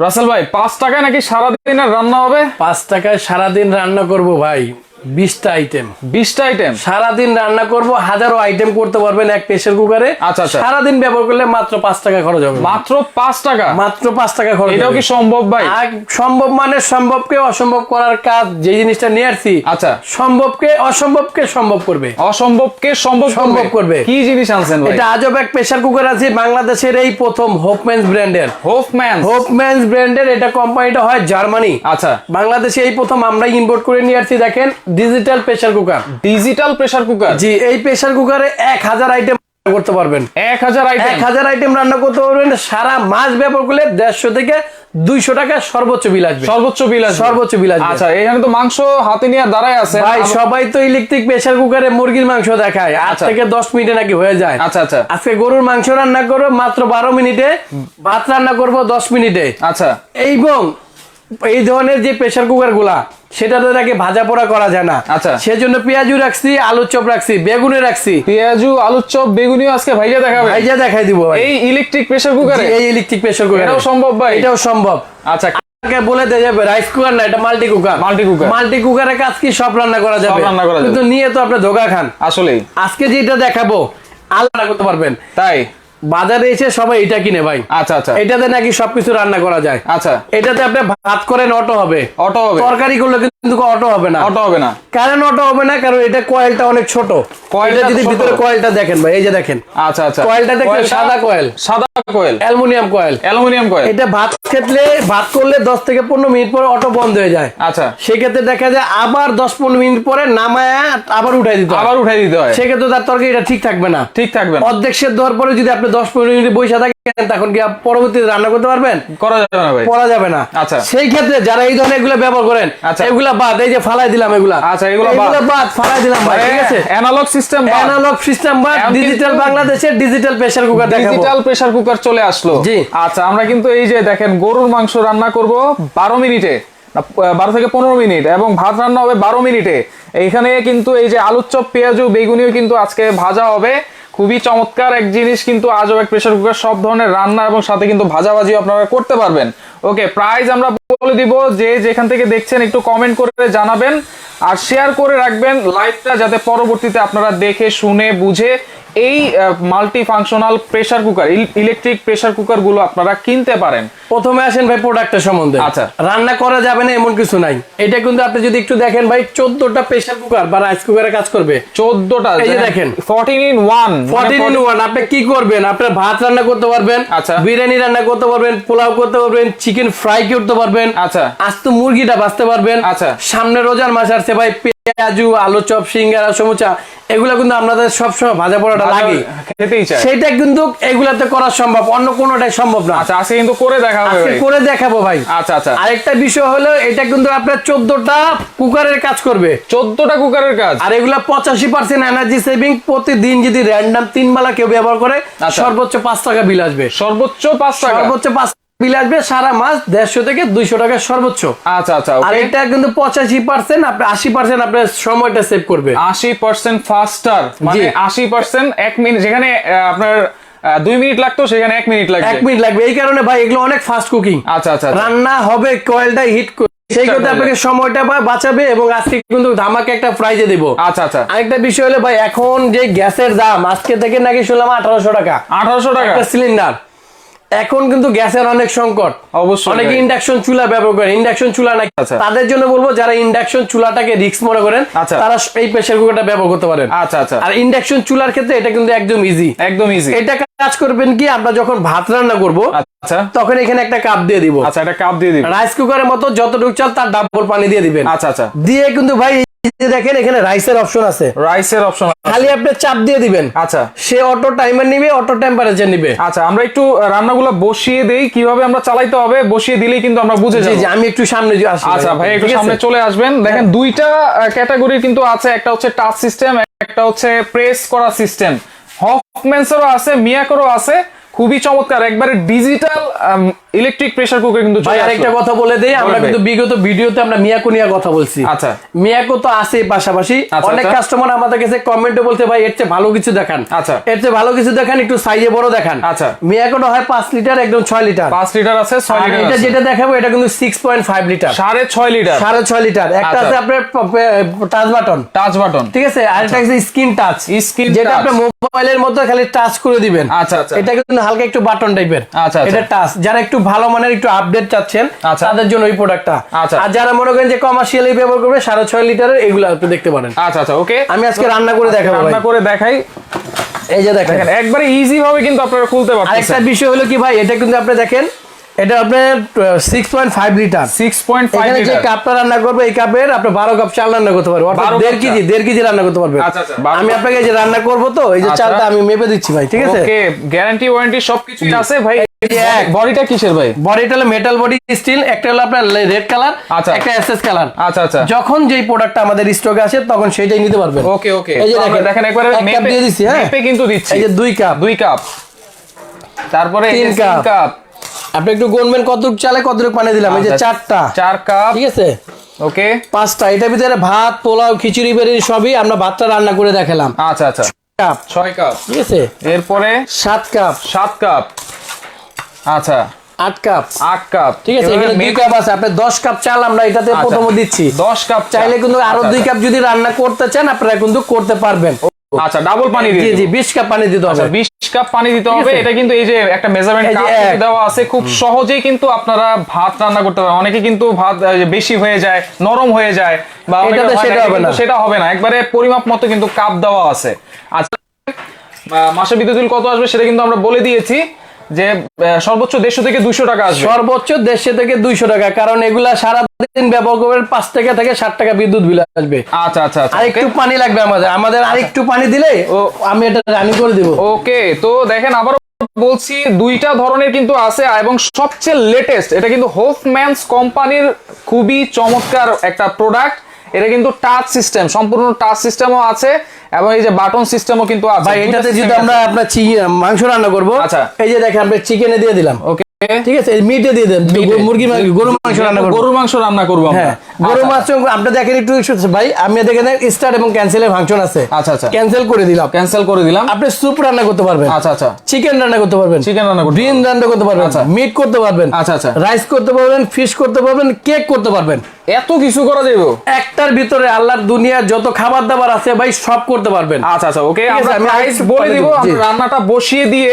রাসেল ভাই পাঁচ টাকায় নাকি সারাদিন রান্না হবে? পাঁচ টাকায় সারাদিন রান্না করব ভাই। বিশটা আইটেম বিশটা আইটেম সারাদিন রান্না করব হাজারো আইটেম করতে পারবেন এক প্রেসার কুকারে আচ্ছা, আচ্ছা। সারাদিন ব্যবহার করলে মাত্র পাঁচ টাকা খরচ হবে। মাত্র পাঁচ টাকা? মাত্র পাঁচ টাকা খরচ এটাও কি সম্ভব ভাই? সম্ভব মানে সম্ভবকে অসম্ভব করার কাজ যে জিনিসটা নিয়ে আসছি আচ্ছা। সম্ভবকে অসম্ভবকে সম্ভব করবে। অসম্ভবকে সম্ভব সম্ভব করবে। কি জিনিস আনছেন এটা আজব এক প্রেসার কুকার আছে বাংলাদেশের এই প্রথম হোপম্যান্স ব্র্যান্ডের হোফম্যান হোপম্যান্স ব্র্যান্ডের এটা কোম্পানিটা হয় জার্মানি আচ্ছা। বাংলাদেশে এই প্রথম আমরা ইম্পোর্ট করে নিয়ে আসছি দেখেন। Digital pressure cooker digital pressure cooker জি এই প্রেসার কুকারে এক হাজার আইটেম করতে পারবেন। এক হাজার আইটেম এক হাজার আইটেম রান্না করতে পারবেন সারা মাস ব্যবহার করলে দেড়শো থেকে দুইশো টাকা সর্বোচ্চ বিল আসবে। সর্বোচ্চ বিল আসবে। সর্বোচ্চ বিল আসবে। আচ্ছা এখানে তো মাংস হাতে নিয়ে দাঁড়ায় আছে। ভাই সবাই তো ইলেকট্রিক প্রেসার কুকারে মুরগির মাংস দেখায়। আট আচ্ছা। থেকে দশ মিনিটে নাকি হয়ে যায়। আচ্ছা আচ্ছা। আজকে গরুর মাংস রান্না করব মাত্র বারো মিনিটে। ভাত রান্না করব দশ মিনিটে। আচ্ছা। এবং এই ধরনের যে প্রেসার কুকারগুলা সেটাতে নাকি ভাজা পোড়া করা যায় না। আচ্ছা। সেজন্য পেঁয়াজু রাখছি আলুর চপ রাখছি বেগুনে রাখছি। পেঁয়াজু আলুর চপ বেগুনিও আজকে ভাইয়া দেখাবে। ভাইজা দেখাই দিব এই ইলেকট্রিক প্রেসার কুকারে এই ইলেকট্রিক প্রেসার কুকার এটাও সম্ভব ভাই? এটাও সম্ভব। আচ্ছা। বলে দেওয়া যাবে রাইস কুকার না এটা multi cooker Multi cooker। Multi কুকারের কাজ কি? সব রান্না করা যাবে। রান্না করা যাবে। কিন্তু নিয়ে তো আপনি ধোকা খান। আসলেই। আজকে যেটা দেখাবো আলাদা করতে পারবেন। তাই? বাজারে এসে সবাই এটা কিনে ভাই। আচ্ছা আচ্ছা। এটাতে নাকি সবকিছু রান্না করা যায়। আচ্ছা। এটাতে আপনি ভাত করেন অটো হবে। অটো হবে। তরকারি করলে কিন্তু অটো হবে না। অটো হবে না। কারণ অটো হবে না কারণ এটা কয়েলটা অনেক ছোট। কয়েলটা যদি ভিতরে কয়েলটা দেখেন ভাই এই যে দেখেন। আচ্ছা আচ্ছা। কয়েলটা কয়েলটা- সাদা কয়েল। সাদা coil aluminium coil aluminium coil এটা ভাত খেতলে ভাত করলে দশ থেকে পনেরো মিনিট পরে অটো বন্ধ হয়ে যায়। আচ্ছা। সেক্ষেত্রে দেখা যায় আবার দশ পনেরো মিনিট পরে নামায় আবার উঠাই দিতে হয়। আবার উঠাই দিতে হয়। সেক্ষেত্রে তার তরকারিটা ঠিক থাকবে না। ঠিক থাকবে না। অর্ধেক সেদ্ধ হওয়ার পরে যদি আপনি দশ পনেরো মিনিট বসে থাকেন তখন কি পরবর্তীতে রান্না করতে পারবেন? করা যাবে না ভাই। করা যাবে না। আচ্ছা। সেই ক্ষেত্রে যারা এই ধরনের এগুলো ব্যবহার করেন আচ্ছা। এগুলা বাদ এই যে ফালাই দিলাম এগুলা। আচ্ছা, এগুলা বাদ। বাদ ফালাই দিলাম ভাই ঠিক আছে? অ্যানালগ সিস্টেম অ্যানালগ সিস্টেম বাদ ডিজিটাল বাংলাদেশের ডিজিটাল প্রেসার কুকার দেখাবো। ডিজিটাল প্রেসার কুকার চলে আসলো। জি। আচ্ছা আমরা কিন্তু এই যে দেখেন গরুর মাংস রান্না করব বারো মিনিটে। বারো থেকে পনেরো মিনিট এবং ভাত রান্না হবে বারো মিনিটে। এইখানে কিন্তু এই যে আলুর চপ পেঁয়াজু বেগুনিও কিন্তু আজকে ভাজা হবে। খুবই চমৎকার এক জিনিস কিন্তু আজও এক প্রেশার কুকার সব ধরনের রান্না এবং সাথে কিন্তু ভাজাভাজিও আপনারা করতে পারবেন। ওকে প্রাইস আমরা বলে দিব, যে যেখান থেকে দেখছেন একটু কমেন্ট করে জানাবেন আর শেয়ার করে রাখবেন লাইভটা যাতে পরবর্তীতে আপনারা দেখে, শুনে, বুঝে এই multi functional pressure cooker electric pressure কুকারগুলো আপনারা কিনতে পারেন প্রথমে আসেন ভাই প্রোডাক্টের সম্বন্ধে আচ্ছা। রান্না করা যাবে না এমন কিছু নাই এটা কিন্তু আপনি যদি একটু দেখেন ভাই চোদ্দটা প্রেসার কুকার বা রাইস কুকারে কাজ করবে চোদ্দটা এই যে দেখেন। Fourteen in one fourteen in one আপনি কি করবেন আপনার ভাত রান্না করতে পারবেন আচ্ছা। বিরিয়ানি রান্না করতে পারবেন পোলাও করতে পারবেন চিকেন ফ্রাই করতে পারবেন আচ্ছা। আস্ত মুরগিটা বাঁচতে পারবেন আচ্ছা। সামনে রোজার মাস আসছে ভাই পেঁয়াজু আলু চপ সিঙ্গারা সমুচা এগুলা কিন্তু আপনাদের সবসময় ভাজা পড়াটা লাগে। খেতেই চায়। সেটা কিন্তু এগুলাতে করা সম্ভব অন্য কোনোটাই সম্ভব না। আচ্ছা আজকে কিন্তু করে দেখা হবে আজকে করে দেখাবো ভাই। আচ্ছা আচ্ছা। আরেকটা বিষয় হলো এটা কিন্তু আপনার চোদ্দটা কুকারের কাজ করবে। চোদ্দটা কুকারের কাজ? আর এগুলা পঁচাশি পার্সেন্ট এনার্জি সেভিং প্রতিদিন যদি র্যান্ডাম তিন বেলা কেউ ব্যবহার করে আচ্ছা। সর্বোচ্চ পাঁচ টাকা বিল আসবে। সর্বোচ্চ পাঁচ টাকা? সর্বোচ্চ পাঁচ বিল আসবে সারা মাস দেড়শো থেকে দুইশো টাকা সর্বোচ্চ। আচ্ছা আচ্ছা আর এটা কিন্তু পঁচাশি পার্সেন্ট আপনি আশি পার্সেন্ট আপনার সময়টা সেভ করবে। আশি পার্সেন্ট ফাস্টার মানে আশি পার্সেন্ট এক মিনিট যেখানে আপনার দুই মিনিট লাগতো সেখানে এক মিনিট লাগবে। এক মিনিট লাগবে। এই কারণে ভাই এগুলো অনেক ফাস্ট কুকিং আচ্ছা আচ্ছা আচ্ছা। রান্না হবে কয়েলটা হিট সেই ক্ষেত্রে আপনাকে সময়টা বাঁচাবে এবং আজকে কিন্তু ধামাকে একটা প্রাইজে দেবো। আচ্ছা আচ্ছা। আরেকটা বিষয় হলো ভাই এখন যে গ্যাসের দাম আজকে থেকে নাকি শুনলাম আঠারোশো টাকা। আঠারোশো টাকা? সিলিন্ডার এখন কিন্তু গ্যাসের অনেক সংকট। অবশ্যই অনেকে ইন্ডাকশন চুলা ব্যবহার করে ইন্ডাকশন চুলা নাকি আচ্ছা। তাদের জন্য বলব যারা ইন্ডাকশন চুলাটাকে রিস্ক মনে করেন আচ্ছা। তারা এই প্রেসার কুকারটা ব্যবহার করতে পারেন। আচ্ছা আচ্ছা। আর ইন্ডাকশন চুলার ক্ষেত্রে এটা কিন্তু একদম ইজি একদম ইজি এটা কাজ করবেন কি আমরা যখন ভাত রান্না করব আচ্ছা। তখন এখানে একটা কাপ দিয়ে দিব। আচ্ছা একটা কাপ দিয়ে দিব। রাইস কুকারের মতো যতটুকু চাল তার ডাবল পানি দিয়ে দিবেন। আচ্ছা আচ্ছা। দিয়ে কিন্তু ভাই দেখেন এখানে রাইসের অপশন আছে। রাইসের অপশন খালি আপনি চাপ দিয়ে দিবেন। আচ্ছা। সে অটো টাইমার নিবে অটো টেম্পারেচার নিবে। আচ্ছা আমরা একটু রান্নাগুলো বসিয়ে দেই। কীভাবে আমরা চালাইতে হবে বসিয়ে দিলেই কিন্তু আমরা বুঝে যাব। জি আমি একটু সামনে আসি। আচ্ছা ভাই একটু সামনে চলে আসবেন। দেখেন দুইটা ক্যাটাগরি কিন্তু আছে। একটা হচ্ছে টাচ সিস্টেম একটা হচ্ছে প্রেস করা সিস্টেম হফম্যান্সেরও আছে মিয়াকোরও আছে। খুবই চমৎকার একবারে ডিজিটাল ইলেকট্রিক প্রেসার কুকার কিন্তু ভাই আরেকটা কথা বলে দেই আমরা কিন্তু বিগত ভিডিওতে আমরা মিয়াকো নিয়ে কথা বলছি। আচ্ছা। মিয়াকো তো আছে পাশাপাশি। আচ্ছা, অনেক আচ্ছা। কাস্টমার আমাদের কাছে কমেন্টে বলতে ভাই এর চেয়ে ভালো কিছু দেখান। আচ্ছা। এর চেয়ে ভালো কিছু দেখান একটু সাইজে বড় দেখান। আচ্ছা। মিয়াকোটা হয় পাঁচ লিটার একদম ছয় লিটার পাঁচ লিটার আছে ছয় লিটার এটা যেটা দেখাবো এটা কিন্তু সিক্স পয়েন্ট ফাইভ লিটার সাড়ে ছয় লিটার সাড়ে ছয় লিটার একটা আচ্ছা। আছে আপনার টাচ বাটন টাচ বাটন ঠিক আছে? আর একটা আছে স্ক্রিন টাচ Screen যেটা। আপনি মোবাইলের মধ্যে খালি টাচ করে দিবেন। আচ্ছা, আচ্ছা। এটা কিন্তু হালকা একটু বাটন টাইপের আচ্ছা, আচ্ছা। এটা টাচ যারা একটু ভালো মানের একটু আপডেট চাচ্ছেন আচ্ছা। তাদের জন্য ওই প্রোডাক্টটা আচ্ছা। আর যারা মনে করেন যে কমার্শিয়ালি ব্যবহার করবে সাড়ে ছয় লিটারের এগুলো আপনি দেখতে পারেন। আচ্ছা আচ্ছা ওকে আমি আজকে রান্না করে দেখাবো রান্না করে দেখাই। এই যে দেখেন। একবারে ইজি ভাবে কিন্তু আপনারা খুলতে পারবেন আরেকটা বিষয় হলো কি ভাই এটা কিন্তু আপনি দেখেন এটা আপনার six point five litre six point five যে কাপটা রান্না করবে এই কাপের আপনি বারো কাপ চাল রান্না করতে পারবেন। অর্থাৎ 12 দেড় কেজি। দেড় কেজি রান্না করতে পারবেন। আচ্ছা, আচ্ছা, আমি আপনাকে যে রান্না করব তো এই যে আচ্ছা। চালটা আমি মেপে দিচ্ছি ভাই ঠিক আছে? ওকে গ্যারান্টি ওয়ারেন্টি সবকিছু আছে ভাই। বডিটা কিসের ভাই? বডিটা হলো মেটাল বডি স্টিল একটা হলো আপনার রেড কালার আচ্ছা। একটা এসএস কালার আচ্ছা আচ্ছা। যখন যেই প্রোডাক্টটা আমাদের স্টকে আসে তখন সেটাই নিতে পারবেন। ওকে ওকে এই যে দেখেন, একবারে মেপে দিয়ে হ্যাঁ? মেপে কিন্তু দিচ্ছি। এই যে দুই কাপ দুই কাপ তারপরে কাপ। আপনি একটু গুনবেন কতটুকু চালে কতটুকু পানি দিলাম? এই যে আচ্ছা, চারটা। চার কাপ। ঠিক আছে? ওকে। পাঁচটা। এটার ভিতরে ভাত পোলাও খিচুড়ি বেরিয়ে সবই আমরা ভাতটা রান্না করে দেখালাম। আচ্ছা আচ্ছা। কাপ। ছয় কাপ। ঠিক আছে? এরপরে? সাত কাপ। সাত কাপ। আচ্ছা। আট কাপ। আট কাপ। ঠিক আছে? এখানে দুই কাপ আছে। আপনি দশ কাপ চাল আমরা এটাতে আচ্ছা। প্রথমে দিচ্ছি। দশ কাপ চাইলে কিন্তু আরও আচ্ছা, দুই কাপ যদি রান্না করতে চান আপনারা কিন্তু করতে পারবেন। আচ্ছা ডাবল পানি দিয়ে জি কাপ পানি দিতে হবে। আচ্ছা 20 কাপ পানি দিতে হবে। এটা কিন্তু এই যে একটা মেজারমেন্ট কাপ দেওয়া আছে খুব সহজেই কিন্তু আপনারা ভাত রান্না করতে পারেন। অনেকে কিন্তু ভাত বেশি হয়ে যায় নরম হয়ে যায় বা সেটা হবে না। সেটা হবে না। একবারে পরিমাপ মতো কিন্তু কাপ দেওয়া আছে। আচ্ছা মাসে বিদ্যুৎ বিল কত আসবে সেটা কিন্তু আমরা বলে দিয়েছি। যে সর্বোচ্চ দেড়শো থেকে দুশো টাকা আসবে। সর্বোচ্চ দেড়শো থেকে দুইশো টাকা কারণ এগুলা সারাদিন ব্যবহার করবেন পাঁচ টাকা থেকে ষাট টাকা বিদ্যুৎ বিল আসবে। আচ্ছা আচ্ছা আচ্ছা আর একটু পানি লাগবে আমাদের আমাদের আর একটু পানি দিলে ও আমি এটা রানি করে দিব। ওকে তো দেখেন আবার বলছি দুইটা ধরনের কিন্তু আছে এবং সবচেয়ে লেটেস্ট এটা কিন্তু হোফম্যানস কোম্পানির খুবই চমৎকার একটা প্রোডাক্ট এটা কিন্তু টাচ সিস্টেম সম্পূর্ণ টাচ সিস্টেমও আছে এবং এই যে বাটন সিস্টেমও কিন্তু আছে। ভাই এটাতে যদি আমরা আপনার মাংস রান্না করব আচ্ছা। এই যে দেখেন আমরা চিকেনে দিয়ে দিলাম। ওকে ঠিক আছে? মিটে দিয়ে দেন মুরগি মাংস গরু মাংস রান্না করব। গরুর মাংস রান্না করব আমরা। হ্যাঁ গরু মাংস আপনি দেখেন একটু ভাই আমি দেখেন স্টার্ট এবং ক্যান্সেলের ফাংশন আছে। আচ্ছা, আচ্ছা। ক্যান্সেল করে দিলাম। ক্যান্সেল করে দিলাম। আপনি স্যুপ রান্না করতে পারবেন। আচ্ছা আচ্ছা। চিকেন রান্না করতে পারবেন। চিকেন রান্না করতে ডিম রান্না করতে পারবেন। আচ্ছা। মিট করতে পারবেন। আচ্ছা, আচ্ছা। রাইস করতে পারবেন ফিশ করতে পারবেন কেক করতে পারবেন। এত কিছু করা যাবে একটার ভিতরে আল্লাহর দুনিয়ার যত খাবার দাবার আছে ভাই সব করতে পারবেন। আচ্ছা আচ্ছা ওকে আমরা প্রাইস বলে দিব রান্নাটা বসিয়ে দিয়ে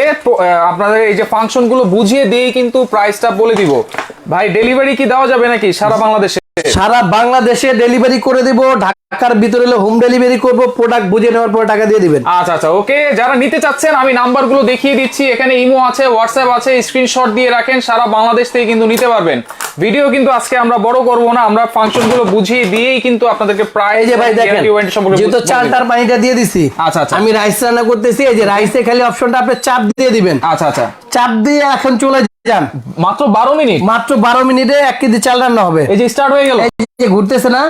আপনাদের এই যে ফাংশনগুলো বুঝিয়ে দিয়ে কিন্তু প্রাইসটা বলে দিব। ভাই ডেলিভারি কি দেওয়া যাবে নাকি সারা বাংলাদেশে? সারা বাংলাদেশে ডেলিভারি করে দিব ঢাকার ভিতরে হলে হোম ডেলিভারি করব প্রোডাক্ট বুঝে নেওয়ার পরে টাকা দিয়ে দিবেন। আচ্ছা আচ্ছা ওকে যারা নিতে চাচ্ছেন আমি নাম্বারগুলো দেখিয়ে দিচ্ছি এখানে ইমো আছে হোয়াটসঅ্যাপ আছে স্ক্রিনশট দিয়ে রাখেন সারা বাংলাদেশ থেকে কিন্তু নিতে পারবেন। ভিডিও কিন্তু আজকে আমরা বড় করব না আমরা ফাংশনগুলো বুঝিয়ে দিয়েই কিন্তু আপনাদেরকে প্রায় যে ভাই দেখেন যেহেতু চালটার পানিটা দিয়ে দিছি আচ্ছা, আচ্ছা। আমি রাইস রান্না করতেছি এই যে রাইসে খালি অপশনটা আপনি চাপ দিয়ে দিবেন। আচ্ছা আচ্ছা। চাপ দিয়ে এখন চলে যান। মাত্র বারো মিনিট? মাত্র বারো মিনিটে এক কেজি চাল রান্না হবে। এই যে স্টার্ট হয়ে গেল। এই যে ঘুরতেছে না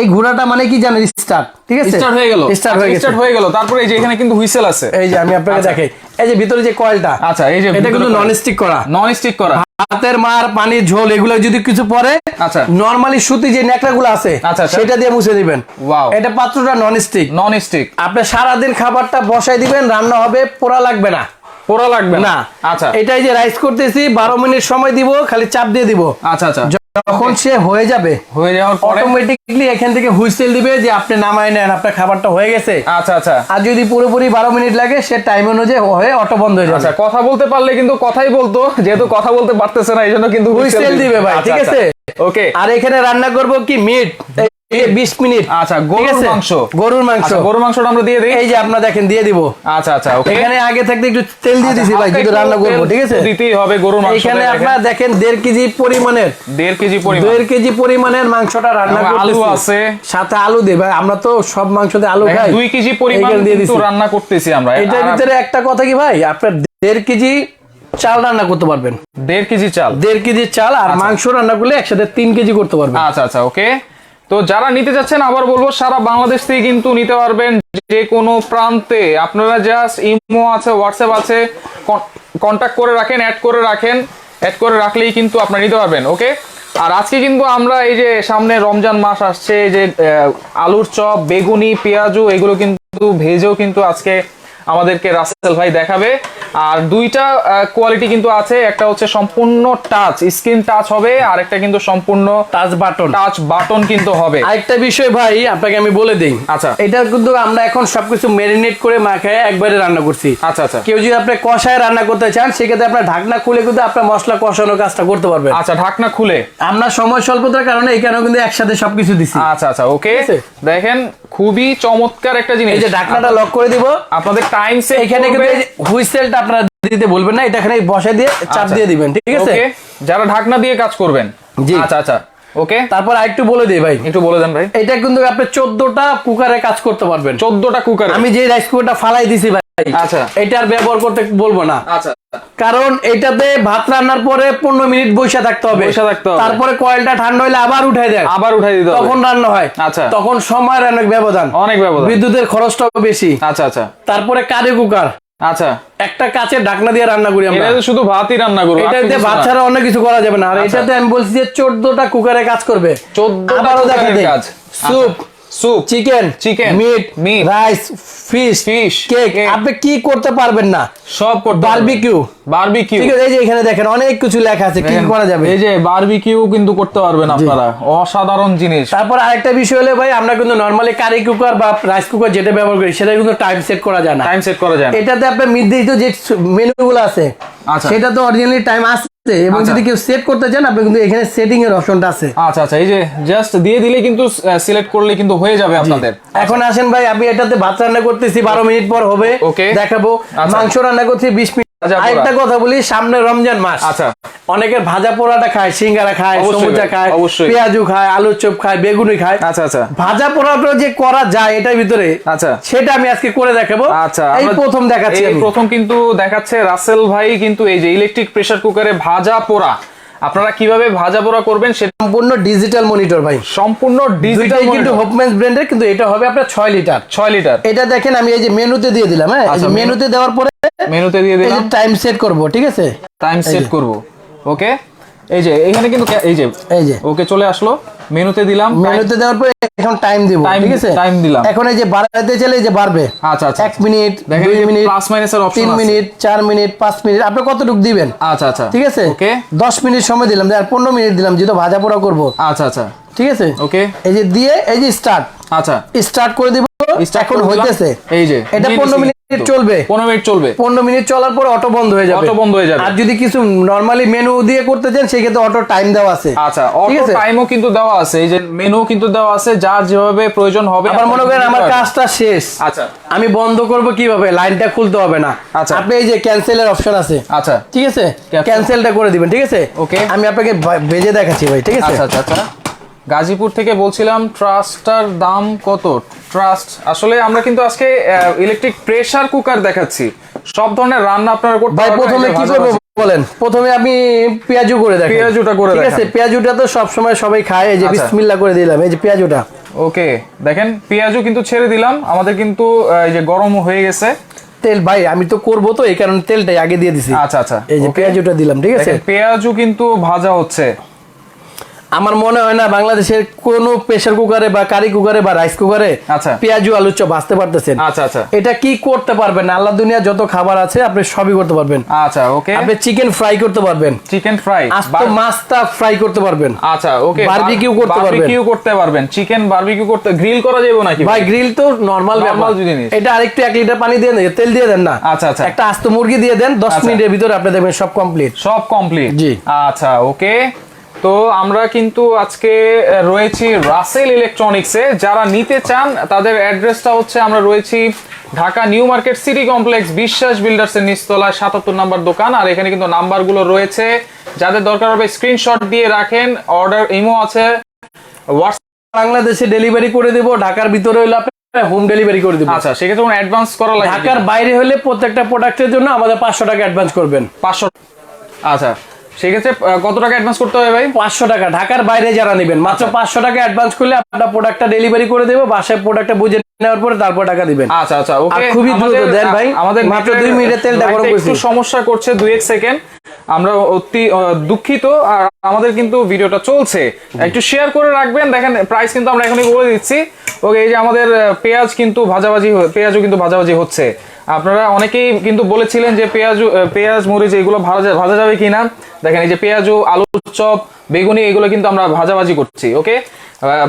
এই ঘোড়াটা মানে কি জানেন স্টার্ট ঠিক আছে? স্টার্ট হয়ে গেল। স্টার্ট হয়ে গেছে। স্টার্ট হয়ে গেল। তারপরে এই যে এখানে কিন্তু হুইসেল আছে। এই যে আমি আপনাকে আচ্ছা। দেখাই। এই যে ভিতরে যে কয়েলটা আচ্ছা এই যে এটা কিন্তু নন স্টিক করা। নন স্টিক করা। হাতের মার পানি ঝোল এগুলো যদি কিছু পরে আচ্ছা। নরমালি সুতি যে ন্যাকড়া গুলো আছে আচ্ছা, আচ্ছা। সেটা দিয়ে মুছে দিবেন। Wow. এটা পাত্রটা নন স্টিক নন স্টিক আপনি সারাদিন খাবারটা বসাই দিবেন রান্না হবে পোড়া লাগবে না। পোড়া লাগবে না? আচ্ছা। এটাই যে রাইস করতেছি বারো মিনিট সময় দিব খালি চাপ দিয়ে দিব। আচ্ছা আচ্ছা। যখন সে হয়ে যাবে হয়ে যাওয়ার পরে? অটোমেটিকলি এখান থেকে হুইসেল দিবে যে আপনি নামায় নেন আপনার খাবারটা হয়ে গেছে। আচ্ছা আচ্ছা। আর যদি পুরোপুরি বারো মিনিট লাগে সে টাইম অনুযায়ী হয়ে অটো বন্ধ হয়ে আচ্ছা যাবে কথা বলতে পারলে কিন্তু কথাই বলতো যেহেতু কথা বলতে পারতেছে না এই জন্য কিন্তু হুইসেল দিবে। ভাই ঠিক আছে? ওকে আর এখানে রান্না করব কি? Meat minute. আচ্ছা গরুর মাংস। গরুর মাংস। আচ্ছা গরুর মাংসটা আমরা দিয়ে দিই? এই যে আপনার দেখেন দিয়ে দিব। আচ্ছা আচ্ছা ওকে। এখানে আগে থাকতে একটু তেল দিয়ে দিছি ভাই যদি রান্না করব ঠিক আছে? দিতেই হবে গরুর মাংস এখানে আপনার দেখেন দেড় কেজি পরিমাণের। দেড় কেজি পরিমাণ। দেড় কেজি পরিমাণের মাংসটা রান্না এবং আলু করতেছি। আছে। সাথে আলু আমরা তো সব মাংসতে আলু খাই। দুই কেজি পরিমাণ কিন্তু রান্না করতেছি আমরা। এটার ভিতরে একটা কথা কি ভাই আপনার দেড় কেজি চাল রান্না করতে পারবেন। দেড় কেজি চাল। দেড় কেজি চাল আর মাংস রান্না করলে একসাথে তিন কেজি করতে পারবেন। আচ্ছা আচ্ছা ওকে। তো যারা নিতে যাচ্ছেন, আবার বলব, সারা বাংলাদেশ থেকে কিন্তু নিতে পারবেন যে কোনো প্রান্তে। আপনারা জাস্ট ইমো আছে হোয়াটসঅ্যাপ আছে কন্ট্যাক্ট করে রাখেন অ্যাড করে রাখেন। অ্যাড করে রাখলেই কিন্তু আপনারা নিতে পারবেন ওকে আর আজকে কিন্তু আমরা এই যে সামনে রমজান মাস আসছে যে আলুর চপ, বেগুনি, পেঁয়াজু, এগুলো কিন্তু ভেজেও কিন্তু আজকে আমাদেরকে রাসেল ভাই দেখাবে। আর দুইটা কোয়ালিটি কিন্তু আছে। একটা হচ্ছে সম্পূর্ণ টাচ স্ক্রিন টাচ হবে আর একটা কিন্তু সম্পূর্ণ টাচ বাটন টাচ বাটন কিন্তু হবে। আরেকটা বিষয় ভাই আপনাকে আমি বলে দিই। আচ্ছা। এটা কিন্তু আমরা এখন সবকিছু ম্যারিনেট করে মাখায় একবারে রান্না করছি। আচ্ছা আচ্ছা। কেউ যদি আপনি কষায় রান্না করতে চান সেক্ষেত্রে আপনার ঢাকনা খুলে কিন্তু আপনার মশলা কষানোর কাজটা করতে পারবেন। আচ্ছা ঢাকনা খুলে। আমরা সময় স্বল্পতার কারণে এখানে কিন্তু একসাথে সবকিছু দিছি। আচ্ছা আচ্ছা ওকে দেখেন খুবই চমৎকার একটা জিনিস। এই যে ঢাকনাটা লক করে দিব। আপনাদের টাইম সে এখানে কিন্তু হুইসেলটা আপনারা দিতে বলবেন না এটা এখানে বসে দিয়ে চাপ আচ্ছা। দিয়ে দিবেন ঠিক আছে? যারা ঢাকনা দিয়ে কাজ করবেন। জি। আচ্ছা আচ্ছা। ওকে তারপর আরেকটু বলে দিই ভাই। একটু বলে দেন ভাই। এটা কিন্তু আপনি চোদ্দটা কুকারে কাজ করতে পারবেন। চোদ্দটা কুকার আমি যে রাইস কুকারটা ফালাই দিছি ভাই আচ্ছা। এটার ব্যবহার করতে বলব না। আচ্ছা। কারণ এটাতে ভাত রান্নার পরে পনেরো মিনিট বসে থাকতে হবে। বইসা থাকতে হবে। তারপরে কয়েলটা ঠান্ডা হইলে আবার উঠাই দেয়। আবার উঠাই দিতে তখন রান্না হয়। আচ্ছা। তখন সময়ের অনেক ব্যবধান। অনেক ব্যবধান। বিদ্যুতের খরচটাও বেশি। আচ্ছা আচ্ছা। তারপরে কারি কুকার। আচ্ছা। একটা কাচের ঢাকনা দিয়ে রান্না করি আমরা। এটা শুধু ভাতই রান্না করব এটাতে কিছু না। ভাত ছাড়া অন্য কিছু করা যাবে না। আর আচ্ছা। এটাতে আমি বলছি যে চোদ্দটা কুকারে কাজ করবে। 14টা আবারও দেখা কুকারের দেই। কাজ। Soup. Soup chicken Chicken, meat meat, rice fish fish, cake আপনি কি করতে পারবেন না? সব করতে বারবিকিউ বারবিকিউ ঠিক আছে এই যে এখানে দেখেন অনেক কিছু লেখা আছে কি করা যাবে? এই যে বারবিকিউ কিন্তু করতে পারবেন আপনারা। অসাধারণ জিনিস। তারপর আরেকটা বিষয় হলে ভাই আমরা কিন্তু নর্মালি কারি কুকার বা রাইস কুকার যেটা ব্যবহার করি সেটা কিন্তু টাইম সেট করা যায় না। টাইম সেট করা যায় না। এটাতে আপনার নির্দিষ্ট যে মেনুগুলো আছে। সেটা তো অরিজিনালি টাইম আছে এবং আচ্ছা। যদি কেউ সেট করতে চান আপনি কিন্তু এখানে সেটিং এর অপশনটা আছে আচ্ছা আচ্ছা এই যে জাস্ট দিয়ে দিলে কিন্তু সিলেক্ট করলে কিন্তু হয়ে যাবে আপনাদের এখন আসেন ভাই আমি এটাতে ভাত রান্না করতেছি বারো মিনিট পর হবে. দেখাবো আচ্ছা। মাংস রান্না করছি বিশ মিনিট। আরেকটা কথা বলি সামনে রমজান মাস। আচ্ছা। অনেকের ভাজা পোড়াটা খায় সিঙ্গারা খায় সমুচা খায় অবশ্যই। পেঁয়াজু খায় আলুর চপ খায় বেগুনি খায়। আচ্ছা আচ্ছা। ভাজা পোড়াটা যে করা যায় এটার ভিতরে আচ্ছা। সেটা আমি আজকে করে দেখাবো। আচ্ছা এই প্রথম দেখাচ্ছি প্রথম কিন্তু দেখাচ্ছে রাসেল ভাই কিন্তু এই যে ইলেকট্রিক প্রেসার কুকারে ভাজা পোড়া। আপনারা কীভাবে ভাজা পোড়া করবেন সেটা সম্পূর্ণ ডিজিটাল মনিটর ভাই। সম্পূর্ণ ডিজিটাল কিন্তু হোপম্যান্স ব্র্যান্ডের কিন্তু এটা হবে আপনার ছয় লিটার ছয় লিটার এটা দেখেন আমি এই যে মেনুতে দিয়ে দিলাম হ্যাঁ? এই মেনুতে দেওয়ার পরে মেনুতে দিয়ে দিলাম। টাইম সেট করব ঠিক আছে? Time set. করব। ওকে এই যে এখানে কিন্তু এই যে এই যে। ওকে চলে আসলো। মেনুতে দিলাম মেনুতে দেওয়ার পরে এখন টাইম দিব ঠিক আছে? time দিলাম। এখন এই যে বাড়াতে চলে এই যে বাড়বে। আচ্ছা আচ্ছা এক মিনিট দেখেন দুই মিনিট প্লাস মাইনাসের অপশন তিন মিনিট চার মিনিট পাঁচ মিনিট আপনি কতটুকু দিবেন? আচ্ছা আচ্ছা। ঠিক আছে? ওকে। দশ মিনিট সময় দিলাম আর পনেরো মিনিট দিলাম যেহেতু ভাজা পোড়া করব। আচ্ছা আচ্ছা। ঠিক আছে? ওকে। এই যে দিয়ে এই যে স্টার্ট আচ্ছা। স্টার্ট করে দিব এখন হইতেছে। এই যে এটা দিয়ে পনেরো দিছি। মিনিট চলবে। পনেরো মিনিট চলবে। পনেরো মিনিট চলার পর অটো বন্ধ হয়ে যাবে। Auto বন্ধ হয়ে যাবে। আর যদি কিছু নরমালি মেনু দিয়ে করতে চান সেক্ষেত্রে অটো টাইম দেওয়া আছে। আচ্ছা অটো টাইমও কিন্তু দেওয়া আছে। এই যে মেনু কিন্তু দেওয়া আছে যার যেভাবে প্রয়োজন হবে আবার মনে করেন আমার কাজটা শেষ। আচ্ছা। আমি বন্ধ করব কীভাবে? লাইনটা খুলতে হবে না। আচ্ছা। আপনি এই যে ক্যান্সেলের অপশন আছে। আচ্ছা। ঠিক আছে। ক্যান্সেলটা করে দিবেন ঠিক আছে? ওকে আমি আপনাকে ভেজে দেখাচ্ছি ভাই ঠিক আছে? আচ্ছা আচ্ছা আচ্ছা। গাজীপুর থেকে বলছিলাম ট্রাস্টার দাম কত? ট্রাস্ট আসলে আমরা কিন্তু আজকে ইলেকট্রিক প্রেসার কুকার দেখাচ্ছি। সব ধরনের রান্না আপনারা করতে ভাই। প্রথমে কি করব। বলেন? প্রথমে আমি পেঁয়াজু করে দেখাই। পেঁয়াজুটা করে ঠিক আছে পেঁয়াজুটা তো সব সময় সবাই খায়। এই যে আচ্ছা। বিসমিল্লাহ করে দিলাম এই যে পেঁয়াজুটা। ওকে দেখেন পেঁয়াজও কিন্তু ছেড়ে দিলাম। আমাদের কিন্তু এই যে গরম হয়ে গেছে। তেল ভাই আমি তো করব তো এই কারণে তেলটাই আগে দিয়ে দিছি। আচ্ছা আচ্ছা। এই যে. পেঁয়াজুটা দিলাম ঠিক আছে? পেঁয়াজও কিন্তু ভাজা হচ্ছে। আমার মনে হয় না বাংলাদেশের কোন প্রেসার কুকারে বা কারি কুকারে বা রাইস কুকারে আচ্ছা। পেঁয়াজু আলু চপ ভাজতে পারতেছেন। আচ্ছা আচ্ছা। এটা কি করতে পারবেন? আল্লাহ দুনিয়া যত খাবার আছে আপনি সবই করতে পারবেন। আচ্ছা ওকে আপনি চিকেন ফ্রাই করতে পারবেন। চিকেন ফ্রাই আস্ত মাছটা ফ্রাই করতে পারবেন। আচ্ছা ওকে Barbecue করতে পারবেন। বারবিকিউ করতে পারবেন। চিকেন বারবিকিউ করতে গ্রিল করা যাবে নাকি ভাই গ্রিল তো নরমাল ব্যাপার। জিনিস। এটা আরেকটু এক লিটার পানি দিয়ে তেল দিয়ে দেন না। আচ্ছা, আচ্ছা। একটা আস্ত মুরগি দিয়ে দেন দশ আচ্ছা। মিনিটের ভিতরে আপনি দেখবেন সব কমপ্লিট সব কমপ্লিট জি। আচ্ছা ওকে তো আমরা কিন্তু আজকে রয়েছি রাসেল ইলেকট্রনিক্সে। যারা নিতে চান তাদের অ্যাড্রেসটা হচ্ছে আমরা রয়েছি Dhaka new market city complex Biswas builders এর নিচতলায় সাতাত্তর নাম্বার দোকান। আর এখানে কিন্তু নাম্বারগুলো রয়েছে। যাদের দরকার হবে স্ক্রিনশট দিয়ে রাখেন অর্ডার ইমো আছে। হোয়াটসঅ্যাপ বাংলাদেশে ডেলিভারি করে দেবো ঢাকার ভিতরে হলে আপনি হোম ডেলিভারি করে দেবো আচ্ছা সেক্ষেত্রে কোনো অ্যাডভান্স করা লাগে ঢাকার বাইরে হলে প্রত্যেকটা প্রোডাক্টের জন্য আমাদের পাঁচশো টাকা অ্যাডভান্স করবেন। পাঁচশো আচ্ছা। সেক্ষেত্রে কত টাকা অ্যাডভান্স করতে হবে ভাই? পাঁচশো টাকা। ঢাকার বাইরে যারা নেবেন মাত্র আচ্ছা। পাঁচশো টাকা অ্যাডভান্স করলে আপনার প্রোডাক্টটা ডেলিভারি করে দেবো বাসায় প্রোডাক্টটা বুঝে নেওয়ার পরে তারপর টাকা দিবেন। আচ্ছা আচ্ছা ওকে খুবই দ্রুত দেন ভাই। আমাদের মাত্র দুই মিনিটে তেলটা গরম একটু সমস্যা করছে দুই এক সেকেন্ড আমরা অতি দুঃখিত আর আমাদের কিন্তু ভিডিওটা চলছে। একটু শেয়ার করে রাখবেন দেখেন প্রাইস কিন্তু আমরা এখনই বলে দিচ্ছি। ওকে এই যে আমাদের পেঁয়াজ কিন্তু ভাজাভাজি পেঁয়াজও কিন্তু ভাজাভাজি হচ্ছে। আপনারা অনেকেই কিন্তু বলেছিলেন যে পেঁয়াজ পেঁয়াজ মরিচ এগুলো ভাজা ভাজা যাবে কি না দেখেন এই যে পেঁয়াজু আলু চপ বেগুনি এগুলো কিন্তু আমরা ভাজাভাজি করছি ওকে?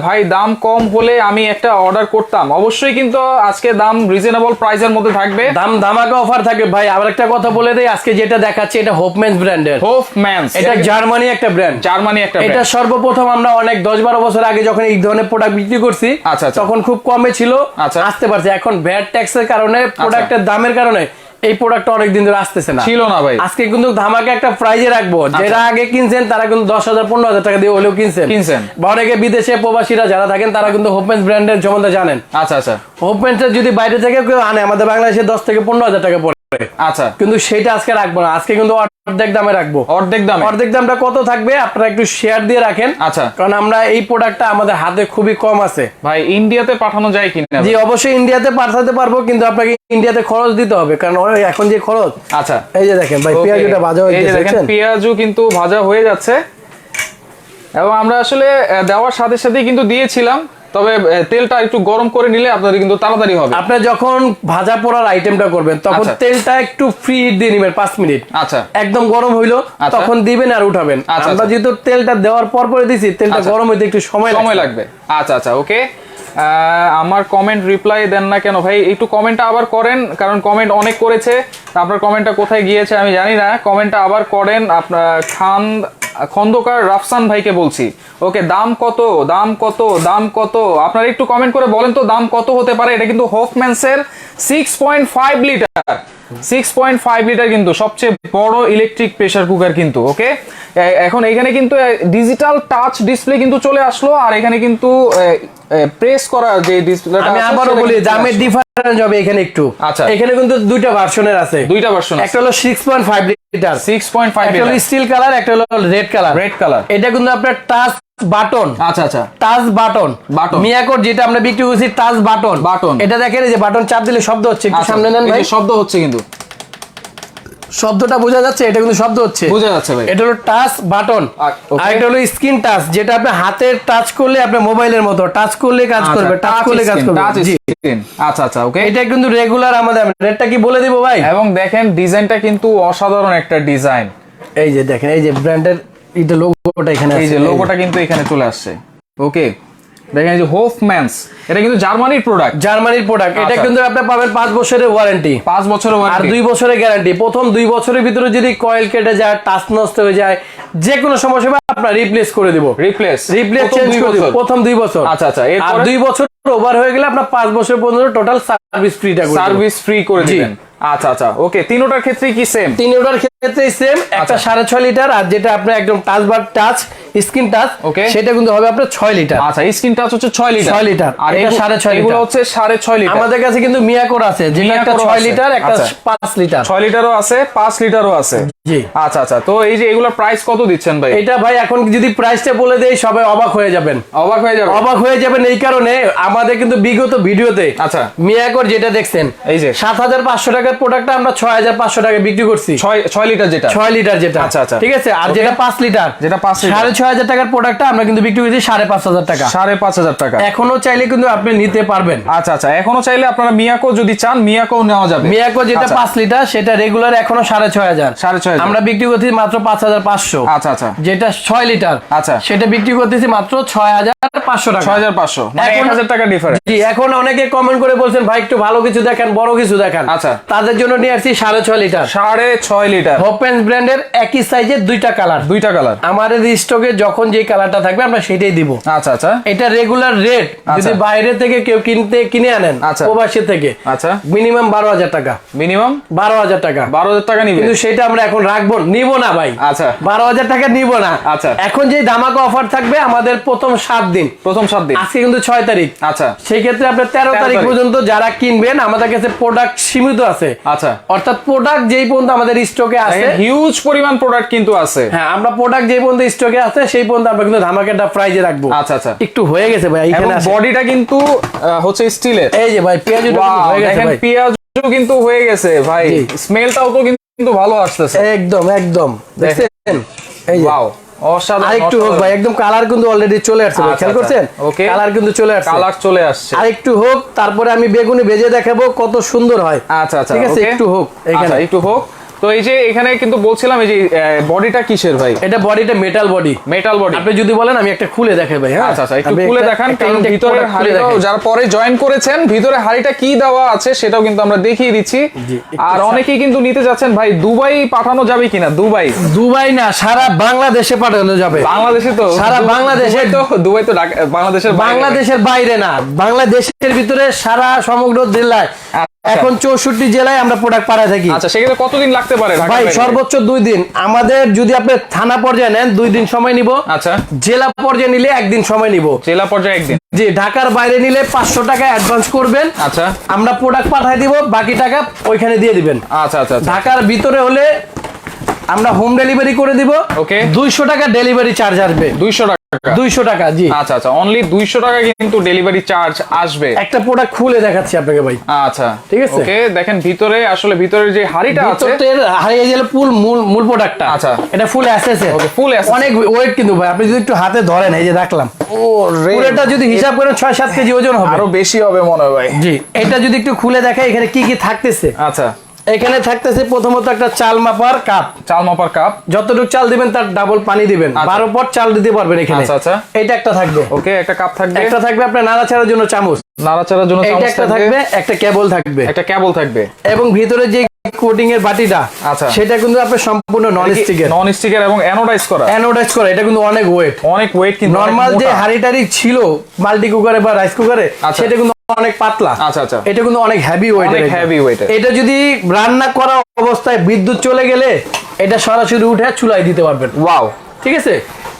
ভাই দাম কম হলে আমি একটা অর্ডার করতাম। অবশ্যই কিন্তু আজকে দাম রিজনেবল প্রাইসের মধ্যে থাকবে। দাম ধামাকা অফার থাকে ভাই আবার একটা কথা বলে দেই আজকে যেটা দেখাচ্ছি এটা হোপম্যান্স ব্র্যান্ডের হোফ ম্যানস এটা জার্মানি একটা ব্র্যান্ড জার্মানি একটা এটা সর্বপ্রথম আমরা অনেক দশ বারো বছর আগে যখন এই ধরনের প্রোডাক্ট বিক্রি করছি আচ্ছা, আচ্ছা। তখন খুব কমে ছিল আচ্ছা। আসতে পারছে। এখন ভ্যাট ট্যাক্সের কারণে প্রোডাক্টের দামের কারণে এই প্রোডাক্ট অনেক দিন ধরে আসতেছে না। ছিল না ভাই। আজকে কিন্তু ধামাকে একটা প্রাইজে রাখব। যারা আগে কিনছেন তারা কিন্তু দশ হাজার পনেরো হাজার টাকা দিয়ে হলেও কিনছেন। কিনছেন। বা অনেকে বিদেশে প্রবাসীরা যারা থাকেন তারা কিন্তু হোপমেন্স ব্র্যান্ডের সম্বন্ধে জানেন। আচ্ছা আচ্ছা। হোপমেন্সের যদি বাইরে থেকে কেউ আনে আমাদের বাংলাদেশে দশ থেকে পনেরো হাজার টাকা পড়ে। আচ্ছা। কিন্তু সেটা আজকে রাখব না। আজকে কিন্তু অর্ধেক দামে রাখব। অর্ধেক দামে? অর্ধেক দামটা কত থাকবে? আপনারা একটু শেয়ার দিয়ে রাখেন। আচ্ছা। কারণ আমরা এই প্রোডাক্টটা আমাদের হাতে খুবই কম আছে। ভাই ইন্ডিয়াতে পাঠানো যায় কিনা? জি অবশ্যই ইন্ডিয়াতে পাঠাতে পারব কিন্তু আপনাকে ইন্ডিয়াতে খরচ দিতে হবে। কারণ এখন যে খরচ আচ্ছা। এই যে দেখেন ভাই. পেঁয়াজটা ভাজা হয়ে গেছে পেঁয়াজও কিন্তু ভাজা হয়ে যাচ্ছে। এবং আমরা আসলে দেওয়ার সাথে সাথে কিন্তু দিয়েছিলাম। তবে তেলটা একটু গরম করে নিলে আপনাদের কিন্তু তাড়াতাড়ি হবে। আপনি যখন ভাজা পোড়ার আইটেমটা করবেন তখন আচ্ছা। তেলটা একটু ফ্রি দিয়ে নেবেন পাঁচ মিনিট। আচ্ছা। একদম গরম হইল আচ্ছা। তখন দিবেন আর উঠাবেন। আচ্ছা, আমরা। যেহেতু তেলটা দেওয়ার পর পরে দিছি তেলটা। গরম হইতে একটু সময় সময় লাগবে। লাগবে আচ্ছা আচ্ছা ওকে। আমার কমেন্ট রিপ্লাই দেন না কেন? ভাই একটু কমেন্টটা আবার করেন কারণ কমেন্ট অনেক করেছে। আপনার কমেন্টটা কোথায় গিয়েছে আমি জানি না। কমেন্টটা আবার করেন আপনার খান খন্দকার রাফসান ভাইকে বলছি। ওকে, দাম কত? দাম কত? দাম কত? আপনারা একটু কমেন্ট করে বলেন তো, দাম কত হতে পারে? এটা কিন্তু হোফম্যান্সের six point five litre six point five litre কিন্তু সবচেয়ে বড় ইলেকট্রিক প্রেসার কুকার কিন্তু ওকে এখন এখানে কিন্তু ডিজিটাল টাচ ডিসপ্লে কিন্তু চলে আসলো আর এখানে কিন্তু প্রেস করা যে ডিসপ্লেটা আমি বলি দামের ডিফারেন্স হবে এখানে একটু। আচ্ছা। এখানে কিন্তু দুইটা ভার্সনের আছে। দুইটা ভার্সন একটা হলো six point five litre six point five একটা হলো স্টিল কালার একটা হলো রেড কালার রেড কালার এটা কিন্তু আপনার টাচ বাটন। আচ্ছা আচ্ছা। Touch button. Button। মিয়াকোর যেটা আমরা বিক্রি করছি টাচ বাটন। Button। এটা দেখেন এই যে বাটন চাপ দিলে শব্দ হচ্ছে একটু আচ্ছা, সামনে নেন ভাই। শব্দ হচ্ছে কিন্তু। শব্দটা বোঝা যাচ্ছে এটা কিন্তু শব্দ হচ্ছে। বোঝা যাচ্ছে ভাই। এটা হলো টাচ বাটন। আর এটা হলো স্ক্রিন টাচ যেটা আপনি হাতের টাচ করলে আপনার মোবাইলের মতো টাচ করলে কাজ করবে টাচ করলে কাজ করবে। আচ্ছা আচ্ছা ওকে এটা কিন্তু রেগুলার আমাদের রেটটা কি বলে দিব ভাই? এবং দেখেন ডিজাইনটা কিন্তু অসাধারণ একটা ডিজাইন এই যে দেখেন এই যে ব্র্যান্ডের এটা লোগোটা এখানে এই যে লোগোটা কিন্তু এখানে চলে আসছে। ওকে দেখেন এই যে হোফম্যানস এটা কিন্তু জার্মানির প্রোডাক্ট জার্মানির প্রোডাক্ট এটা আচ্ছা। কিন্তু আপনি পাবেন পাঁচ বছরের ওয়ারেন্টি পাঁচ বছরের আর দুই বছরের গ্যারান্টি প্রথম দুই বছরের ভিতরে যদি কয়েল কেটে যায় টাচ নষ্ট হয়ে যায় যে কোনো সমস্যা হবে আপনার রিপ্লেস করে দিব। রিপ্লেস রিপ্লেস চেঞ্জ করে দিব প্রথম দুই বছর। আচ্ছা, আচ্ছা, আর? দুই বছর ওভার হয়ে গেলে আপনার পাঁচ বছর পর্যন্ত টোটাল সার্ভিস ফ্রিটা সার্ভিস ফ্রি করে দিবেন। আচ্ছা আচ্ছা ওকে তিনোটার ক্ষেত্রে কি সেম তিনোটার ক্ষেত্রে সেম একটা আচ্ছা। সাড়ে ছয় লিটার আর যেটা আপনার একদম touch bar touch screen touch Okay. সেটা কিন্তু হবে আপনার ছয় লিটার। আচ্ছা স্ক্রিন টাচ হচ্ছে ছয় লিটার। ছয় লিটার। আর এটা এগু- সাড়ে ছয় এগুলো হচ্ছে সাড়ে ছয় লিটার। আমাদের কাছে কিন্তু মিয়াকোর আছে যেটা একটা মিয়াকোরও ছয় লিটার একটা আচ্ছা। পাঁচ লিটার। ছয় লিটারও আছে পাঁচ লিটারও আছে। জি। আচ্ছা আচ্ছা তো এই যে এগুলোর প্রাইস কত দিচ্ছেন ভাই? এটা ভাই এখন যদি প্রাইসটা বলে দেই সবাই অবাক হয়ে যাবেন। অবাক হয়ে যাবে অবাক হয়ে যাবেন এই কারণে আমাদের কিন্তু বিগত ভিডিওতে আচ্ছা। মিয়াকোর যেটা দেখছেন এই যে। সাত হাজার পাঁচশো টাকার প্রোডাক্টটা আমরা ছয় হাজার পাঁচশো টাকা বিক্রি করছি। ছয় ছয় লিটার যেটা। ছয় লিটার যেটা। আচ্ছা, আচ্ছা। ঠিক আছে? আর যেটা পাঁচ লিটার যেটা পাঁচ লিটার। ছয় হাজার টাকার প্রোডাক্টটা আমরা কিন্তু বিক্রি করছি সাড়ে পাঁচ হাজার টাকা। সাড়ে পাঁচ হাজার টাকা। এখনও চাইলে কিন্তু আপনি নিতে পারবেন। আচ্ছা আচ্ছা এখনও চাইলে আপনারা মিয়াকো যদি চান মিয়াকো নেওয়া যাবে। মিয়াকো যেটা আচ্ছা। পাঁচ লিটার সেটা রেগুলার এখনও সাড়ে ছয় হাজার। সাড়ে ছয়। আমরা বিক্রি করছি মাত্র পাঁচ হাজার পাঁচশো। আচ্ছা আচ্ছা। যেটা ছয় লিটার আচ্ছা। সেটা বিক্রি করতেছি মাত্র ছয় হাজার পাঁচশো টাকা। ছয় হাজার পাঁচশো। মানে এক হাজার টাকা ডিফারেন্স জি এখন অনেকে কমেন্ট করে বলছেন ভাই একটু ভালো কিছু দেখেন বড় কিছু দেখান। আচ্ছা। তাদের জন্য নিয়ে আসছি সাড়ে ছয় লিটার। সাড়ে ছয় লিটার। হোপেন্স ব্র্যান্ডের একই সাইজের দুইটা কালার দুইটা কালার আমাদের স্টকে যখন যে কালারটা থাকবে আমরা সেটাই দিব। আচ্ছা আচ্ছা। এটা রেগুলার রেট যদি আচ্ছা। বাইরে থেকে কেউ কিনতে কিনে আনেন আচ্ছা। প্রবাসী থেকে আচ্ছা। মিনিমাম বারো হাজার টাকা। মিনিমাম বারো হাজার টাকা। বারো হাজার টাকা নিবে। কিন্তু সেটা আমরা এখন রাখব নিব না ভাই। আচ্ছা। বারো হাজার টাকা নিব না। আচ্ছা। এখন যে দামাকা অফার থাকবে আমাদের প্রথম সাত দিন। প্রথম সাত দিন। আজকে কিন্তু ছয় তারিখ। আচ্ছা। সেই ক্ষেত্রে আপনার তেরো 13 তারিখ তারিখ। পর্যন্ত যারা কিনবেন আমাদের কাছে প্রোডাক্ট সীমিত আছে। আচ্ছা। অর্থাৎ প্রোডাক্ট যেই পর্যন্ত আমাদের স্টকে আছে হিউজ পরিমাণ প্রোডাক্ট কিন্তু আছে। হ্যাঁ আমরা প্রোডাক্ট যেই পর্যন্ত স্টকে আছে সেই পর্যন্ত আমরা কিন্তু ধামাকাটা প্রাইজে রাখব। আচ্ছা আচ্ছা। একটু হয়ে গেছে ভাই এখানে বডিটা কিন্তু হচ্ছে স্টিলের। এই যে ভাই পেঁয়াজ হয়ে গেছে ভাই। পেঁয়াজ কিন্তু হয়ে গেছে ভাই। স্মেলটাও তো কিন্তু ভালো আসতেছে। একদম একদম। দেখছেন? এই যে। ওয়াও আরেকটু হোক ভাই একদম কালার কিন্তু অলরেডি চলে আসছে ভাই আচ্ছা, খেয়াল করছেন? আচ্ছা। কালার কিন্তু চলে আসছে। কালার চলে আসছে। আরেকটু হোক তারপরে আমি বেগুনি ভেজে দেখাবো কত সুন্দর হয়। আচ্ছা আচ্ছা ঠিক আছে একটু হোক এখানে। আচ্ছা একটু হোক। তো এই যে এখানে কিন্তু বলছিলাম এই যে বডিটা কিসের ভাই? এটা বডিটা মেটাল বডি মেটাল বডি আপনি যদি বলেন আমি একটা খুলে দেখাই ভাই হ্যাঁ? আচ্ছা আচ্ছা একটু খুলে দেখান কারণ product হাড়িটাও যারা পরে জয়েন করেছেন ভিতরে হাড়িটা কি দেওয়া আছে সেটাও কিন্তু আমরা দেখিয়ে দিচ্ছি। আর অনেকেই কিন্তু নিতে যাচ্ছেন ভাই দুবাই পাঠানো যাবে কিনা? দুবাই। দুবাই না সারা বাংলাদেশে পাঠানো যাবে। বাংলাদেশে তো সারা বাংলাদেশে- তো দুবাই তো বাংলাদেশের বাইরে। বাংলাদেশের বাইরে না বাংলাদেশের ভিতরে সারা সমগ্র জেলায়। এখন চৌষট্টি জেলায় আমরা প্রোডাক্ট পাড়ায় থাকি। আচ্ছা সেক্ষেত্রে কতদিন লাগতে পারে ভাই সর্বোচ্চ দুই দিন। আমাদের যদি আপনি থানা পর্যায়ে নেন দুই দিন সময় নিব। আচ্ছা। জেলা পর্যায়ে নিলে একদিন সময় নিব। জেলা পর্যায়ে একদিন? জি ঢাকার বাইরে নিলে পাঁচশো টাকা অ্যাডভান্স করবেন। আচ্ছা। আমরা প্রোডাক্ট পাঠাই দিব বাকি টাকা ওইখানে দিয়ে দিবেন। আচ্ছা আচ্ছা আচ্ছা। ঢাকার ভিতরে হলে আমরা হোম ডেলিভারি করে দিব। ওকে দুইশো টাকা ডেলিভারি চার্জ আসবে। দুইশো টাকা। দুইশো টাকা জি। আচ্ছা আচ্ছা অনলি দুইশো টাকা কিন্তু ডেলিভারি চার্জ আসবে। একটা প্রোডাক্ট খুলে দেখাচ্ছি আপনাকে ভাই। আচ্ছা ঠিক আছে। ওকে দেখেন ভিতরে আসলে ভিতরের যে হাড়িটা আছে। হারিয়ে গেলে ফুল মূল মূল প্রোডাক্টটা আচ্ছা। এটা full access Okay, full access। অনেক ওয়েট কিন্তু ভাই আপনি যদি একটু হাতে ধরেন এই যে রাখলাম ও পুরোটা যদি হিসাব করেন ছয় সাত কেজি ওজন হবে। আরও বেশি হবে মনে হয় ভাই। জি এটা যদি একটু খুলে দেখাই এখানে কি কি থাকতেছে। আচ্ছা। এখানে থাকতেছে প্রথমত একটা চাল মাপার কাপ। চাল মাপার কাপ। যতটুকু চাল দিবেন তার ডাবল পানি দিবেন। আচ্ছা। বারো পট চাল দিতে পারবেন এখানে। আচ্ছা, আচ্ছা। এটা একটা থাকবে। ওকে একটা কাপ থাকবে। একটা থাকবে আপনার নাড়াচাড়ার জন্য চামচ। নাড়াচাড়ার জন্য চামচ একটা থাকবে একটা কেবল থাকবে। একটা কেবল থাকবে। এবং ভিতরে যে কোটিং এর বাটিটা আচ্ছা। সেটা কিন্তু সম্পূর্ণ নন স্টিকের নন স্টিকের এবং অ্যানোডাইজ করা। অ্যানোডাইজ করা এটা কিন্তু অনেক ওয়েট অনেক ওয়েট কিন্তু নরমাল যে হাড়িটারি ছিল মাল্টি কুকারে বা রাইস কুকারে আচ্ছা। সেটা কিন্তু অনেক পাতলা। আচ্ছা, আচ্ছা। এটা কিন্তু অনেক হেভি ওয়েট অনেক হেভি ওয়েট এটা যদি রান্না করা অবস্থায় বিদ্যুৎ চলে গেলে এটা সরাসরি উঠে চুলায় দিতে পারবেন। ওয়াও ঠিক আছে?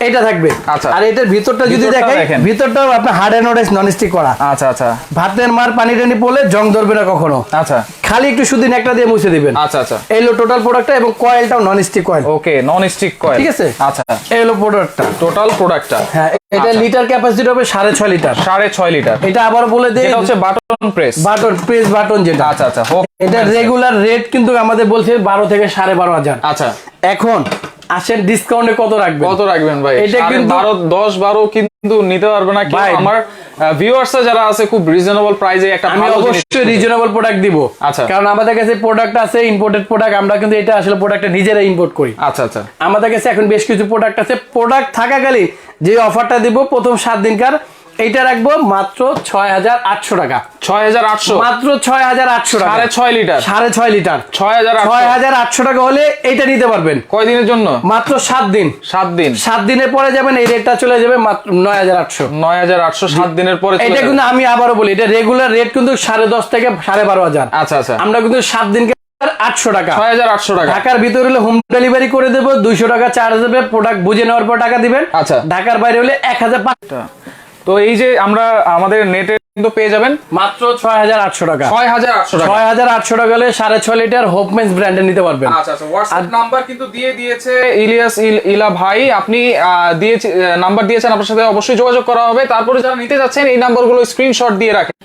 এটা থাকবে। আচ্ছা। আর এটার ভিতরটা যদি ভিতরটা দেখেন। ভিতরটাও আপনার হার্ড অ্যানোডাইজ নন স্টিক করা। আচ্ছা আচ্ছা। ভাতের মার পানি টানি পড়লে জং ধরবে না কখনো। আচ্ছা। খালি একটু সুদিন একটা দিয়ে মুছে দিবেন। আচ্ছা আচ্ছা। এই হলো টোটাল প্রোডাক্টটা এবং কয়েলটাও non stick coil okay non stick coil ঠিক আছে? আচ্ছা। এই হলো প্রোডাক্টটা টোটাল প্রোডাক্টটা হ্যাঁ এটা আচ্ছা। লিটার ক্যাপাসিটি হবে সাড়ে ছয় লিটার সাড়ে ছয় লিটার এটা আবার বলে দেই এটা হচ্ছে button press button press button যেটা। আচ্ছা আচ্ছা। এটা রেগুলার রেট কিন্তু আমাদের বলছে বারো থেকে সাড়ে বারো হাজার। আচ্ছা। এখন আসেন ডিসকাউন্টে কত রাখবেন? কত রাখবেন ভাই? এটা কিন্তু- বারো দশ বারো কিন্তু নিতে পারবে না। ভাই। আমার ভিউয়ার্স যারা আছে খুব রিজনেবল প্রাইসে একটা আমি অবশ্যই রিজনেবল প্রোডাক্ট দিব। আচ্ছা। কারণ আমাদের কাছে প্রোডাক্ট আছে ইম্পোর্টেড প্রোডাক্ট আমরা কিন্তু এটা আসলে প্রোডাক্টটা নিজেরা ইম্পোর্ট করি। আচ্ছা আচ্ছা। আমাদের কাছে এখন বেশ কিছু প্রোডাক্ট আছে। প্রোডাক্ট থাকাকালীন যে অফারটা দিব প্রথম সাত দিনকার এইটা রাখব মাত্র ছয় হাজার আটশো টাকা। ছয় হাজার আটশো? মাত্র ছয় হাজার আটশো টাকা। সাড়ে ছয় লিটার? সাড়ে ছয় লিটার। ছয় হাজার ছয় আটশো হাজার আটশো টাকা হলে এইটা নিতে পারবেন। কয়দিনের জন্য? মাত্র সাত দিন। সাত দিন। সাত দিনের পরে যাবেন এই রেটটা চলে যাবে মাত্র নয় হাজার আটশো। নয় হাজার আটশো সাত দিনের পরে এটা কিন্তু আমি আবারও বলি এটা রেগুলার রেট কিন্তু সাড়ে দশ থেকে সাড়ে বারো হাজার। আচ্ছা আচ্ছা। আমরা কিন্তু সাত দিনকে আটশো টাকা। ছয় হাজার আটশো টাকা। ঢাকার ভিতরে হলে হোম ডেলিভারি করে দেবো দুইশো টাকা চার্জ দেবে প্রোডাক্ট বুঝে নেওয়ার পর টাকা দিবেন। আচ্ছা। ঢাকার বাইরে হলে এক হাজার পাঁচশো। তো এই যে আমরা আমাদের নেটে কিন্তু পেয়ে যাবেন মাত্র ছয় হাজার আটশো টাকা। ছয় হাজার আটশো টাকা। ছয় হাজার আটশো টাকা হলে সাড়ে ছয় লিটার হোপমেন্স ব্র্যান্ডের নিতে পারবেন। আচ্ছা আচ্ছা হোয়াটসঅ্যাপ নাম্বার কিন্তু দিয়ে দিয়েছে ইলিয়াস ইল- ইলা ভাই আপনি দিয়েছে নাম্বার দিয়েছেন আপনার সাথে অবশ্যই যোগাযোগ করা হবে। তারপরে যারা নিতে যাচ্ছেন এই নাম্বারগুলো স্ক্রিনশট দিয়ে রাখেন।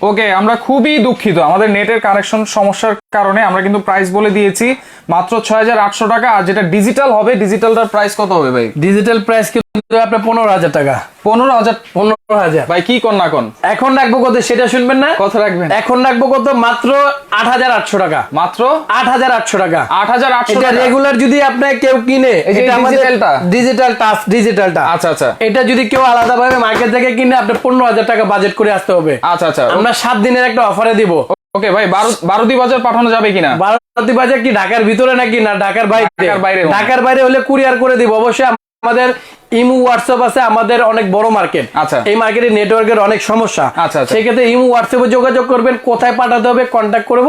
ওকে আমরা খুবই দুঃখিত। আমাদের নেটের কানেকশন সমস্যার কারণে আমরা কিন্তু প্রাইস বলে দিয়েছি মাত্র ছয় হাজার আটশো টাকা আর যেটা ডিজিটাল হবে ডিজিটালটার প্রাইস কত হবে ভাই? ডিজিটাল প্রাইস কিন্তু আপনার পনেরো হাজার টাকা। পনেরো হাজার? পনেরো হাজার। ভাই কি কর না কোন এখন রাখব কত? সেটা শুনবেন না? কত রাখবেন। এখন রাখব কত? মাত্র আট হাজার আটশো টাকা। মাত্র? আট হাজার আটশো টাকা। আট হাজার আটশো এটা টাকা। রেগুলার যদি আপনার কেউ কিনে এটা ডিজিটালটা? ডিজিটাল টাচ ডিজিটালটা আচ্ছা আচ্ছা। এটা যদি কেউ আলাদা ভাবে মার্কেট থেকে কিনে আপনার পনেরো হাজার টাকা বাজেট করে আসতে হবে। আচ্ছা আচ্ছা। আমরা সাত দিনের একটা অফারে দিব। ওকে ভাই বারুদি বাজার পাঠানো যাবে কিনা? বারুদি বাজার কি ঢাকার ভিতরে নাকি না ঢাকার বাইরে? ঢাকার বাইরে। ঢাকার বাইরে হলে কুরিয়ার করে দিব। অবশ্যই আমাদের ইমু হোয়াটসঅ্যাপ আছে আমাদের অনেক বড় মার্কেট আচ্ছা। এই মার্কেটে নেটওয়ার্কের অনেক সমস্যা। আচ্ছা, আচ্ছা। সেক্ষেত্রে ইমু হোয়াটসঅ্যাপে যোগাযোগ করবেন কোথায় পাঠাতে হবে কন্ট্যাক্ট করব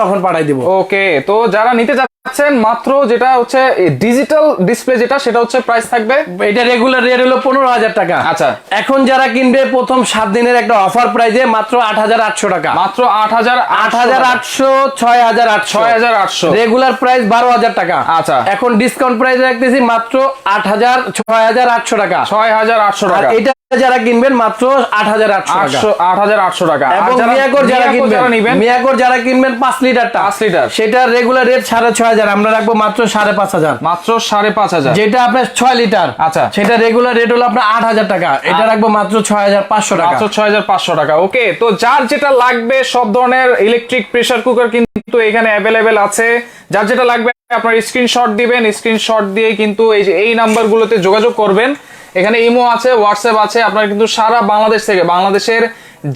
তখন পাঠাই দিব। ওকে তো যারা নিতে যাচ্ছেন মাত্র যেটা হচ্ছে ডিজিটাল ডিসপ্লে যেটা সেটা হচ্ছে প্রাইস থাকবে? এটা রেগুলার রেট হলো পনেরো হাজার টাকা। আচ্ছা। এখন যারা কিনবে প্রথম সাত দিনের একটা অফার প্রাইজে মাত্র আট হাজার আটশো টাকা। মাত্র আট হাজার আট হাজার আটশো ছয় হাজার আটশো। ছয় হাজার আটশো। রেগুলার প্রাইস বারো হাজার টাকা। আচ্ছা। এখন ডিসকাউন্ট প্রাইস রাখতেছি মাত্র আট হাজার ছয় হাজার আটশো টাকা। ছয় হাজার আটশো টাকা। এটা যারা কিনবেন মাত্র আট হাজার আটশো টাকা। আটশো আট হাজার আটশো টাকা। এবং যারা- যারা কিনবেন নিবেন? যারা কিনবেন পাঁচ লিটারটা। পাঁচ লিটার। সেটা রেগুলার রেট সাড়ে ছয় হাজার আমরা রাখব মাত্র সাড়ে পাঁচ হাজার। মাত্র সাড়ে পাঁচ হাজার। যেটা আপনার ছয় লিটার আচ্ছা। সেটা রেগুলার রেট হলো আপনার আট হাজার টাকা। এটা রাখব মাত্র ছয় হাজার পাঁচশো টাকা। মাত্র ছয় হাজার পাঁচশো টাকা। ওকে তো যার যেটা লাগবে সব ধরনের ইলেকট্রিক প্রেসার কুকার কিন্তু এখানে অ্যাভেলেবেল আছে। যার যেটা লাগবে আপনার স্ক্রিনশট দিবেন। স্ক্রিনশট দিয়ে কিন্তু এই যে এই নাম্বারগুলোতে যোগাযোগ করবেন। এখানে ইমো আছে হোয়াটসঅ্যাপ আছে আপনার কিন্তু সারা বাংলাদেশ থেকে বাংলাদেশের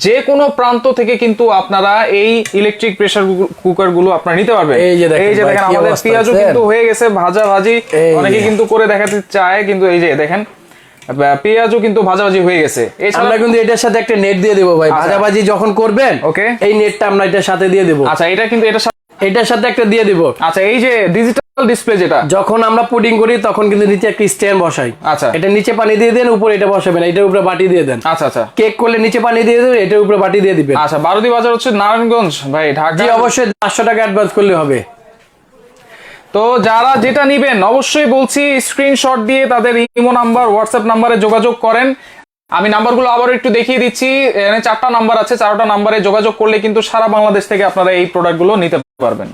যে কোনো প্রান্ত থেকে কিন্তু আপনারা এই ইলেকট্রিক প্রেসার কুকারগুলো আপনারা নিতে পারবেন। এই যে দেখেন এই যে দেখেন আমাদের পেঁয়াজও কিন্তু হয়ে গেছে ভাজা ভাজি অনেকে কিন্তু করে দেখাতে চায় কিন্তু এই যে দেখেন পেঁয়াজও কিন্তু ভাজাভাজি হয়ে গেছে। আমরা কিন্তু এটার সাথে একটা নেট দিয়ে দেবো ভাই আচ্ছা। ভাজাভাজি যখন করবেন ওকে এই নেটটা আমরা এটার সাথে দিয়ে দেবো। আচ্ছা এটা কিন্তু এটা এটার সাথে একটা দিয়ে দিব। আচ্ছা এই যে ডিজিটাল ডিসপ্লে যেটা। যখন আমরা পুডিং করি তখন কিন্তু নিচে একটা স্ট্যান্ড বসাই। আচ্ছা। এটা নিচে পানি দিয়ে দেন উপরে এটা বসাবেন এটার উপরে বাটি দিয়ে দেন। আচ্ছা আচ্ছা। কেক করলে নিচে পানি দিয়ে দেবেন এটার উপরে বাটি দিয়ে দিবেন। আচ্ছা বারোদি বাজার হচ্ছে নারায়ণগঞ্জ। ভাই ঢাকা। জি অবশ্যই পাঁচশো টাকা অ্যাডভান্স করলে হবে। তো যারা যেটা নিবেন অবশ্যই বলছি স্ক্রিনশট দিয়ে তাদের ইমো নাম্বার হোয়াটসঅ্যাপ নাম্বারে যোগাযোগ করেন। আমি নাম্বারগুলো আবার একটু দেখিয়ে দিচ্ছি। এখানে চারটা নাম্বার আছে, চারটা নাম্বারে যোগাযোগ করলে কিন্তু সারা বাংলাদেশ থেকে আপনারা এই প্রোডাক্টগুলো নিতে পারবেন।